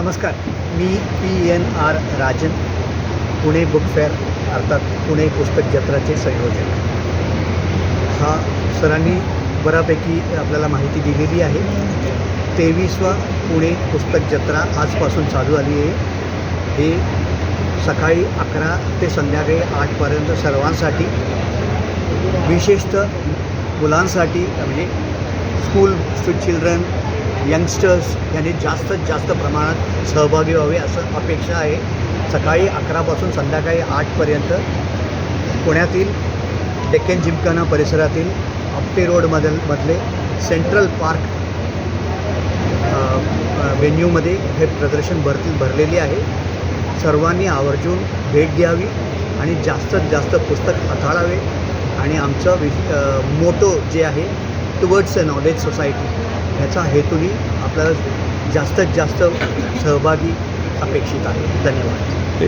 नमस्कार मी P N R Rajan Pune book fair अर्थात पुणे पुस्तक जत्राचे संयोजक. हा सरांनी बऱ्यापैकी आपल्याला माहिती दिलेली आहे. तेवीसवा पुणे पुस्तक जत्रा आजपासून चालू आली आहे. हे सकाळी अकरा ते संध्याकाळी आठपर्यंत सर्वांसाठी विशेषतः मुलांसाठी म्हणजे स्कूल चिल्ड्रन यंगस्टर्स यांनी जास्तीत जास्त प्रमाणात सहभागी व्हावे असं अपेक्षा आहे. सकाळी अकरापासून संध्याकाळी आठपर्यंत पुण्यातील डेक्कन जिमखाना परिसरातील आपटे रोडमधील मधले सेंट्रल पार्क व्हेन्यूमध्ये हे प्रदर्शन भर भरलेली आहे. सर्वांनी आवर्जून भेट द्यावी आणि जास्तीत जास्त पुस्तक हाताळावे आणि आमचं वि मोटो जे आहे टुवर्ड्स अ नॉलेज सोसायटी ह्याचा हेतूही आपल्याला जास्तीत जास्त सहभागी अपेक्षित आहे. धन्यवाद.